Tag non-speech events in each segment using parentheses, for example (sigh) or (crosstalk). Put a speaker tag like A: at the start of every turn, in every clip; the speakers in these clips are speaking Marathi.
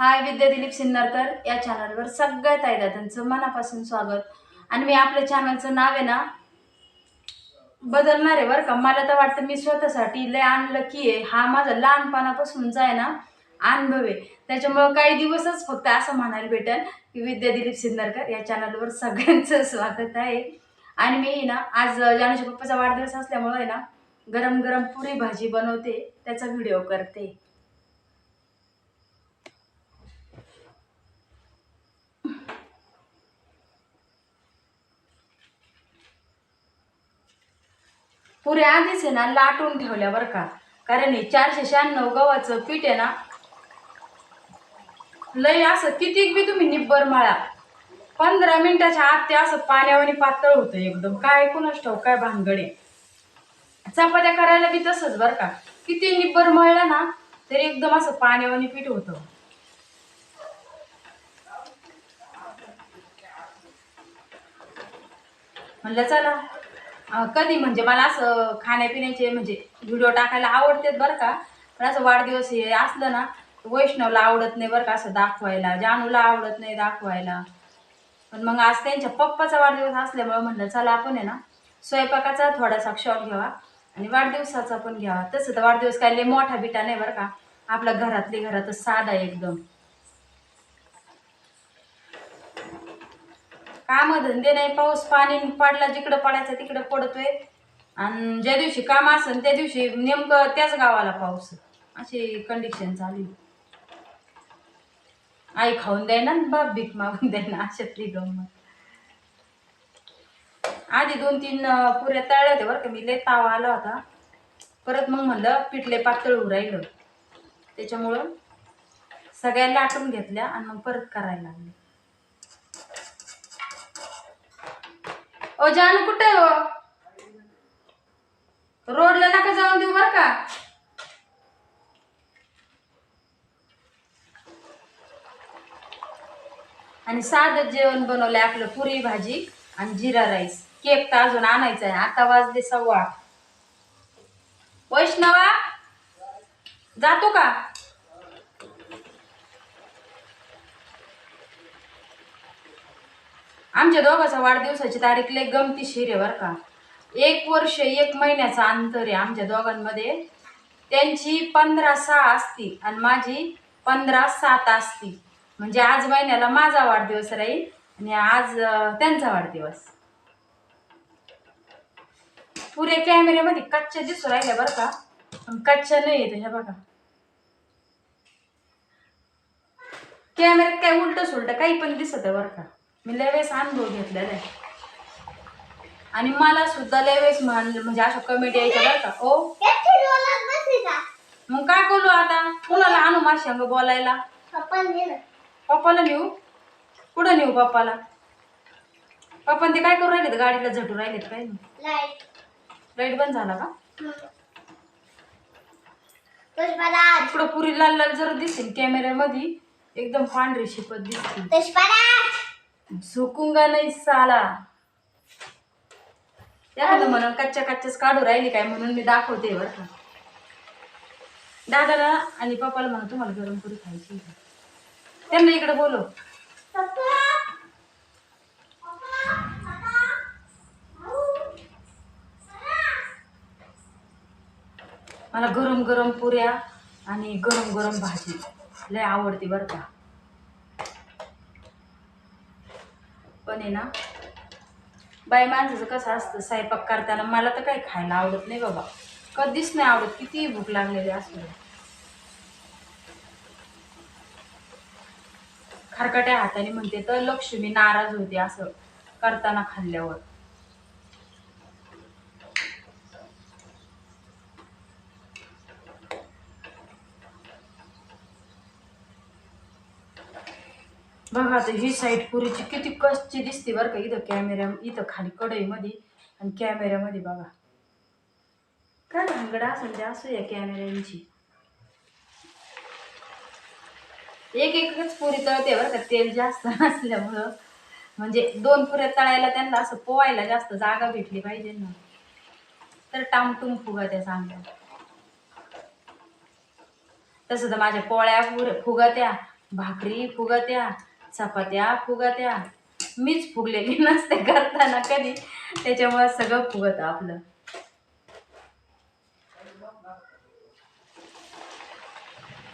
A: हाय विद्या दिलीप सिन्नरकर या चॅनलवर सगळ्यात आहे त्यांचं मनापासून स्वागत. आणि मी आपल्या चॅनलचं नाव आहे ना बदलणार आहे बरं का? मला तर वाटतं मी स्वतःसाठी लय आणलं की आहे. हा माझा लहानपणापासूनचा आहे ना अनुभव आहे. त्याच्यामुळं काही दिवसच फक्त असं म्हणायला भेटेल की विद्या दिलीप सिन्नरकर या चॅनलवर सगळ्यांचं स्वागत आहे. आणि मी ना आज जानूच्या पप्पाचा वाढदिवस असल्यामुळे ना गरम गरम पुरी भाजी बनवते. त्याचा व्हिडिओ करते. पुरे आधीच आहे ना लाटून ठेवल्या बरं का. कारण हे चारशे शहाण्णव गव्हाचं पीठ आहे ना लय असं कितीक बी तुम्ही निब्बर मळा. पंधरा मिनिटाच्या आत ते असं पाण्यावानी पातळ होतं एकदम. काय कुणाच ठाऊ काय भानगडे चपात्या करायला बी तसंच बरं का. किती निब्बर मळलं ना तरी एकदम असं पाण्यावानी पीठ होतं. म्हणलं चला. कधी म्हणजे मला असं खाण्यापिण्याचे म्हणजे व्हिडिओ टाकायला आवडतात बरं का. पण असं वाढदिवस हे असलं ना वैष्णवला आवडत नाही बरं का असं दाखवायला जानूला आवडत नाही दाखवायला. पण मग आज त्यांच्या पप्पाचा वाढदिवस असल्यामुळे म्हणलं चला आपण आहे ना स्वयंपाकाचा थोडासा शॉट घ्यावा आणि वाढदिवसाचा पण घ्यावा. तसं तर वाढदिवस काय लय मोठा बिटा नाही बरं का. आपल्या घरातली घरातच साधा एकदम. काम धंदे नाही पाऊस पाणी पडला जिकडं पडायचं तिकडं पडतोय. आणि ज्या दिवशी काम असेल त्या दिवशी नेमकं त्याच गावाला पाऊस. अशी कंडिशन चालू आहे. आई खाऊन द्यायना बाप भीक मागून द्यायना अशातली गंमत आधी दोन तीन पुऱ्या तळल्या होत्या बरं का मी लय ताव आला होता. परत मग म्हणलं पिठले पातळ होऊ राहिलं. त्याच्यामुळं सगळ्या लाटून घेतल्या आणि मग परत करायला लागले. ओ जानू कुठे आहे हो रोडला नका जाऊन देऊ बर का. आणि साधं जेवण बनवलंय आपलं पुरी भाजी आणि जिरा राईस. केक तर अजून आणायचा आहे. आता वाजले सव्वा. वैष्णवा जातो का? आमच्या दोघांचा वाढदिवसाची तारीख लय गमतीशीर आहे बरं का. एक वर्ष एक महिन्याचा अंतर आहे आमच्या दोघांमध्ये. त्यांची पंधरा सहा असती आणि माझी पंधरा सात असती. म्हणजे आज महिन्याला माझा वाढदिवस राहील आणि आज त्यांचा वाढदिवस. पुरे कॅमेऱ्यामध्ये कच्च्या दिसू राहिल्या बरं का. पण कच्च्या नाही येत ह्या बघा. कॅमेऱ्यात काय उलट सुलट काही पण दिसत बरं का. मी लय वेळेस अनुभव घेतलेला आहे. आणि मला सुद्धा लय वेळेस म्हण म्हणजे अशा कमेंट यायच्या बरं का. ओ. मग काय करू आता? कुणाला आणू माझ्या संग बोलायला? पप्पाला नेऊ? कुठं नेऊ पप्पाला? पप्पा ते काय करू राहिलेत? गाडीला झटू राहिलेत काय? नाही लाइट बंद झाला का? इकडं पुरी लाल लाल जर दिसतील कॅमेऱ्यामध्ये एकदम पांढरी शिपत दिसतील झुकूंगा नाही साला? त्याला म्हणून कच्च्या कच्च्याच काढू राहिली काय म्हणून मी दाखवते बरं का. दादाला आणि पप्पाला म्हणून तुम्हाला गरम पुरी खायची त्यांना इकडे बोलो मला गरम गरम पुऱ्या आणि गरम गरम भाजी लय आवडते बरं का. पण आहे ना बाई माणसाचं कसं असतं स्वयंपाक करताना मला तर काही खायला आवडत नाही बाबा. कधीच नाही आवडत कितीही भूक लागलेली असू खरकट्या हाताने म्हणते तर लक्ष्मी नाराज होते असं करताना खाल्ल्यावर. बघा आता ही साईड पुरीची किती कष्टची दिसते बरं का. इथं कॅमेऱ्या इथं खाली कढईमध्ये आणि कॅमेऱ्यामध्ये बघा. काय भानगड असेल ते असू या कॅमेऱ्यांची एक एकच पुरी तळते बरं का. तेल जास्त (laughs) असल्यामुळं म्हणजे दोन पुऱ्या तळायला त्यांना असं पोवायला जास्त जागा भेटली पाहिजे ना. तर टामटुम फुगा त्या चांगल्या. तसं तर माझ्या पोळ्या फुर फुगत्या भाकरी फुगत्या चपात्या फुगत्या. मीच फुगलेली नसते करताना कधी. त्याच्यामुळे सगळं फुगत आपलं.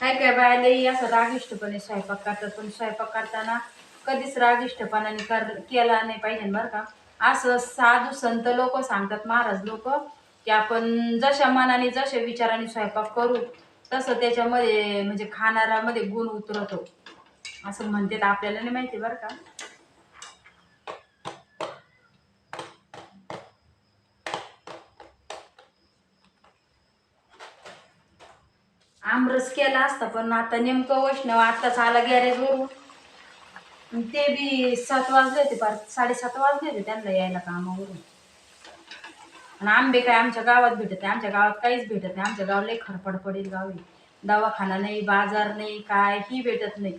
A: काय काय बाया असं रागिष्टपणे स्वयंपाक करतात पण स्वयंपाक करताना कधीच रागिष्टपणाने कर केला नाही पाहिजे बरं का. असं साधू संत लोक सांगतात महाराज लोक की आपण जशा मनाने जशा विचाराने स्वयंपाक करू तसं त्याच्यामध्ये म्हणजे खाणाऱ्यामध्ये गुण उतरतो. असं म्हणते तर आपल्याला नाही माहिती बरं का. आमरस केला असता पण आता नेमकं वैष्णव आत्ताच आला गॅरेजवरून ते बी सात वाजले होते पार साडेसात वाजले होते त्यांना यायला कामावरून. आणि आंबे काय आमच्या गावात भेटत नाही आमच्या गावात काहीच भेटत नाही. आमच्या गावाला लई खरपड पडेल गावी. दवाखाना नाही बाजार नाही काही भेटत नाही.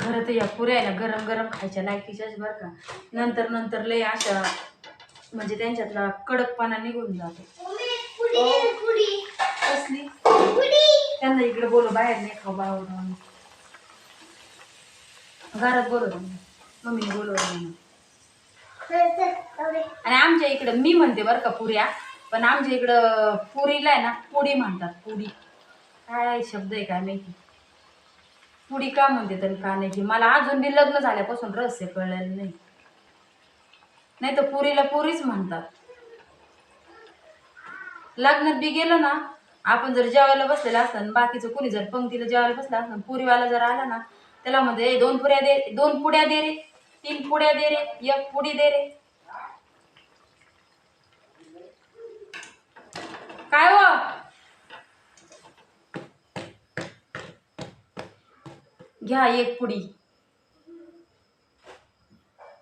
A: खरं तर या पुऱ्या आहे ना गरम गरम खायच्या लायकीच्याच बरं का. नंतर नंतर लय अशा म्हणजे त्यांच्यातला कडकपणा निघून जातो. कसली? त्यांना इकडे बोलव बाहेर नाही खाऊ बावरून घरात बोलव मम्मीने बोलव आणि आमच्या इकडं मी म्हणते बरं का पुऱ्या पण आमच्या इकडं पुरीला आहे ना पुडी म्हणतात पुडी. काय शब्द आहे काय माहिती? पुढी का म्हणते तरी का नाही मला अजून बी लग्न झाल्यापासून रहस्य कळलेलं नाही. नाही तर पुरीला पुरीच म्हणतात. लग्नात बी गेलं ना आपण जर जेवायला बसलेलं असतं बाकीचं कुणी जर पंक्तीला जेवायला बसलं असतं पुरीवाला जर आला ना त्याला म्हणते दोन पुऱ्या दे दोन पुड्या दे रे तीन पुड्या दे रे एक पुडी दे रे. काय व घ्या एक पुडी.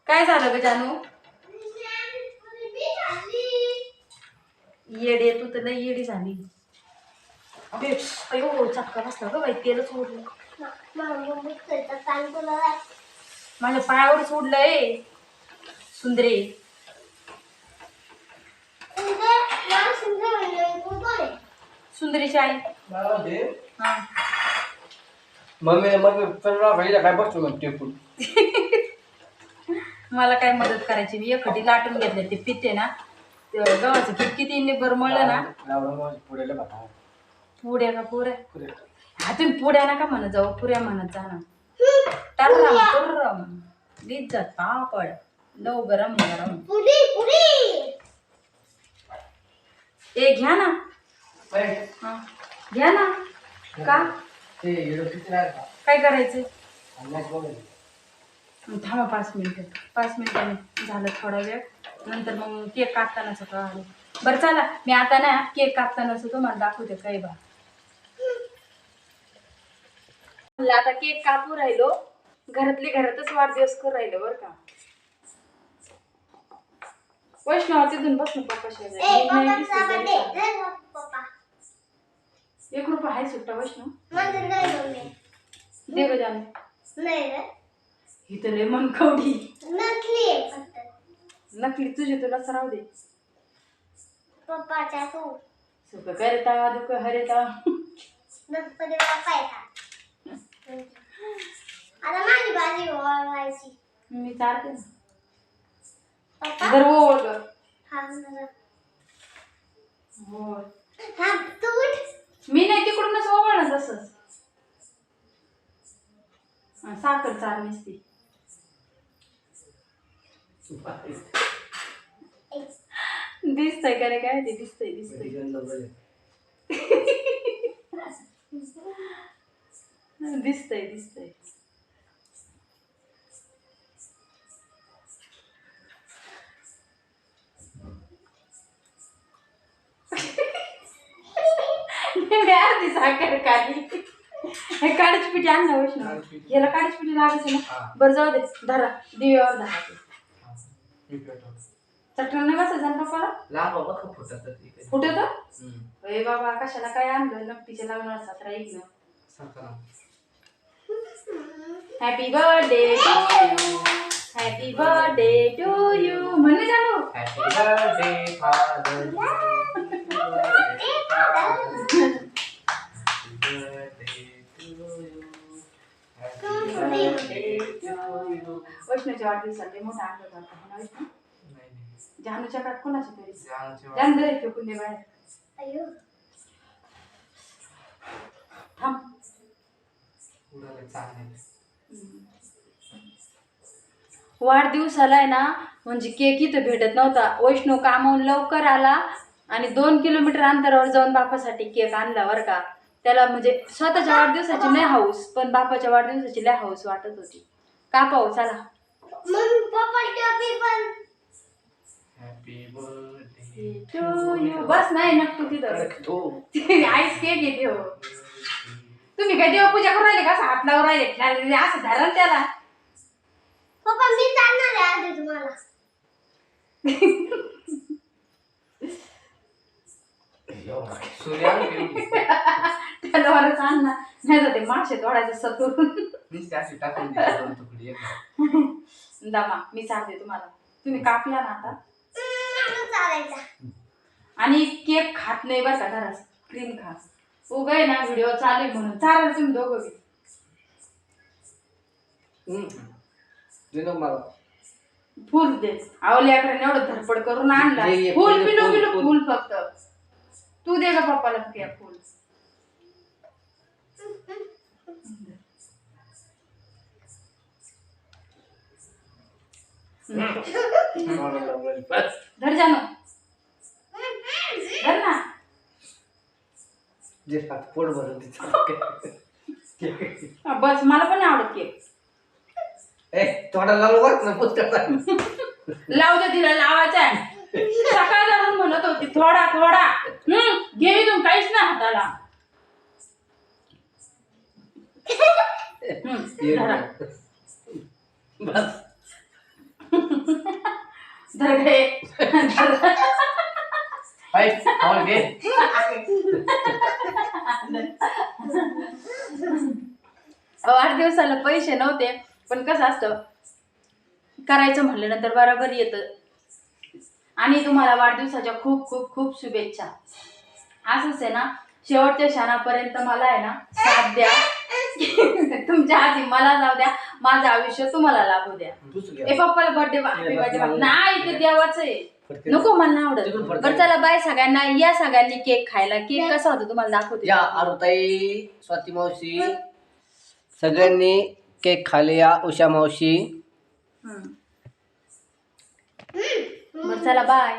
A: काय झालं ग जानू? येडे तू तर लई येडी झाली. अबे, अयो चटका बसला ग बाई तेलच ओढलं माझ्या पायावर सोडलंय सुंदरे. सुंदरीची आई. हा.
B: मम्मी मम्मी पण पहिला काय बसतो मग टेपून
A: मला काय मदत करायची? मी एकटी लाटून घेतले ते पिते ना. ते गव्हाचं पीठ किती निबर मळलं ना.
B: पुढे
A: पुड्या का पुऱ्या?
B: पुढे
A: हा तुम्ही पुड्या नका म्हणत जाऊ पुऱ्या म्हणत जा ना. टर्रम टुर्रम लिज्जत पापड. लव गरम गरम. ए घ्या ना. हा. घ्या ना. का? काय करायचं? थांबा पाच मिनिटं. पाच मिनिटांनी झालं थोडा वेळ. नंतर मग केक कापतानाच कळालं बरं चला. मी आता ना केक कापतानाच तुम्हाला दाखवते काय बा. म्हणलं आता केक कापू राहिलो. घरातली घरातच वाढदिवस करू राहिलो बरं का. वैष्णव तिथून बस ना पप्पा शेजारी. मी नाही दिसली तरी चालेल. एक रुपया आहे सुट्टा वैष्णव दे ग जाणे इथं लय मनकवडी नकली तुझी तुला सराव दे.
C: पप्पाच्या तू
A: सुख करता दुःख हरता.
C: गणपती बाप्पा येतात आता माझी बाजी ओळवायची
A: मी चालते ना.
C: पप्पा?
A: जर ओळ ग
C: हा.
A: हो
C: हा तू उठ.
A: मी नाही तिकडूनच ओवळ तसंच साखर चार नुसती दिसतंय का रे काय ते? दिसतंय दिसतंय. (laughs) दिसतंय दिसतंय. पिठी आण ना वैष्णव. याला काढीची पिठी लागायची ना. बरं जाऊ दे. धरा. दिव्यावर धरा. चटण नाही बसायचं ना पप्पाला?
B: लांब बघ फुटत?
A: फुटत अरे बाबा कशाला काय आणलं? नक्कीच्या लग्नाला सतरा एक happy birthday to you happy birthday to you म्हणे जाणू
B: हॅपी बर्थडे फादर
A: वैष्णूच्या वाढदिवसासाठी मोठा आनंद होता जानूच्या काट कोणाच्या तरी जानू दे फेकून दे बाहेर थांब वाढदिवसाला आहे ना म्हणजे केक इथं भेटत नव्हता. वैष्णव कामावून लवकर आला आणि दोन किलोमीटर अंतरावर जाऊन बापासाठी केक आणला बरं का. त्याला म्हणजे स्वतःच्या वाढदिवसाची नाही हाऊस पण बापाच्या वाढदिवसाची लय हाऊस वाटत होती. का पाहू चला. बस नाही नक तू तिथं आईस केक येते हो. तुम्ही काय देवपूजा करून राहिले का? असं हात लावून राहिले. असं धरा ना त्याला.
C: पप्पा मी चालणार आहे आधी तुम्हाला. (laughs)
B: सूर्य
A: सांग ना. नाही तर ते मासे तोडायचं सतून
B: नुसती अशी टाकून दे दोन तुकडे एक.
A: दमा मी सांगते तुम्हाला. तुम्ही कापला ना आता. आणि केक खात नाही का घरात. क्रीम खा उगाय ना व्हिडिओ चालू आहे म्हणून. चालेल तुम्ही दोघं बी.
B: मला.
A: फुल दे. आवल्याकडे एवढं धडपड करून आणला. फुल पिलो पिलो
B: फुल.
A: फक्त. तू दे का पप्पाला फुल
B: बस.
A: धर जानो धर ना.
B: जे हात पोट भरून तिचं
A: बस मला पण आवडत केक.
B: ए थोडा लावू बघ ना पुस्तकात
A: लावू दे तिला लावायचा आहे. सकाळ धरून म्हणत होती थोडा थोडा. हम्म घे इथून काहीच नाही हाताला. (laughs)
B: बस. खाऊन घे
A: वाढदिवसाला पैसे नव्हते पण कसं असतं करायचं म्हणल्यानंतर बरोबर येतं. आणि तुम्हाला वाढदिवसाच्या खूप खूप खूप शुभेच्छा. असंच आहे ना शेवटच्या क्षणापर्यंत मला आहे ना साथ द्या. (laughs) तुमच्या आधी मला जाऊ द्या माझं आयुष्य तुम्हाला लाभू द्या ए. पप्पाला बर्थडे नाही ते देवाचं आहे. नको मला नाही आवडत. बरं चला बाय सगळ्यांना या सगळ्यांनी केक खायला केक कसा होता तुम्हाला दाखवते
B: या आरुताई स्वाती मावशी सगळ्यांनी केक खाले या उषा मावशी.
A: बरं चला बाय